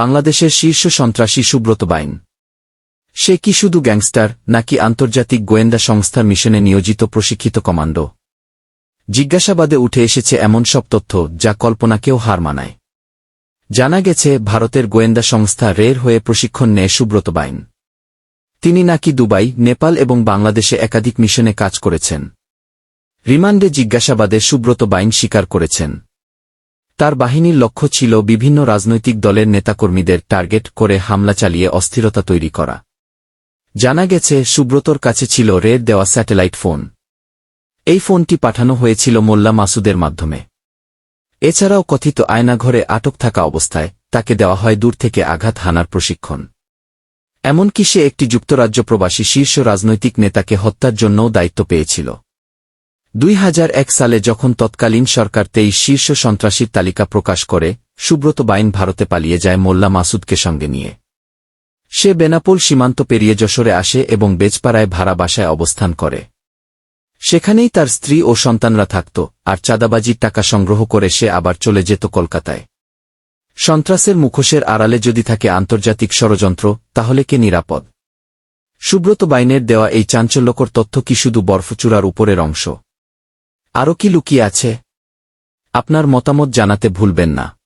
বাংলাদেশের শীর্ষ সন্ত্রাসী সুব্রত বাইন। সে কি শুধু গ্যাংস্টার, নাকি আন্তর্জাতিক গোয়েন্দা সংস্থার মিশনে নিয়োজিত প্রশিক্ষিত কমান্ডো? জিজ্ঞাসাবাদে উঠে এসেছে এমন সব তথ্য, যা কল্পনাকেও হার মানায়। জানা গেছে, ভারতের গোয়েন্দা সংস্থা রের হয়ে প্রশিক্ষণ নেয় সুব্রত বাইন। তিনি নাকি দুবাই, নেপাল এবং বাংলাদেশে একাধিক মিশনে কাজ করেছেন। রিমান্ডে জিজ্ঞাসাবাদে সুব্রত বাইন স্বীকার করেছেন। তার বাহিনীর লক্ষ্য ছিল বিভিন্ন রাজনৈতিক দলের নেতাকর্মীদের টার্গেট করে হামলা চালিয়ে অস্থিরতা তৈরি করা। জানা গেছে, সুব্রতর কাছে ছিল রেড দেওয়া স্যাটেলাইট ফোন। এই ফোনটি পাঠানো হয়েছিল মোল্লা মাসুদের মাধ্যমে। এছাড়াও কথিত আয়নাঘরে আটক থাকা অবস্থায় তাকে দেওয়া হয় দূর থেকে আঘাত হানার প্রশিক্ষণ। এমনকি সে একটি যুক্তরাজ্য প্রবাসী শীর্ষ রাজনৈতিক নেতাকে হত্যার জন্যও দায়িত্ব পেয়েছিল। দুই হাজার এক সালে যখন তৎকালীন সরকার তেইশ শীর্ষ সন্ত্রাসীর তালিকা প্রকাশ করে, সুব্রত বাইন ভারতে পালিয়ে যায় মোল্লা মাসুদকে সঙ্গে নিয়ে। সে বেনাপোল সীমান্ত পেরিয়ে যশোরে আসে এবং বেজপাড়ায় ভাড়া বাসায় অবস্থান করে। সেখানেই তার স্ত্রী ও সন্তানরা থাকত, আর চাঁদাবাজির টাকা সংগ্রহ করে সে আবার চলে যেত কলকাতায়। সন্ত্রাসের মুখোশের আড়ালে যদি থাকে আন্তর্জাতিক ষড়যন্ত্র, তাহলে কে নিরাপদ? সুব্রত বাইনের দেওয়া এই চাঞ্চল্যকর তথ্য কি শুধু বরফচূড়ার উপরের অংশ? আরও কি লুকিয়ে আছে? আপনার মতামত জানাতে ভুলবেন না।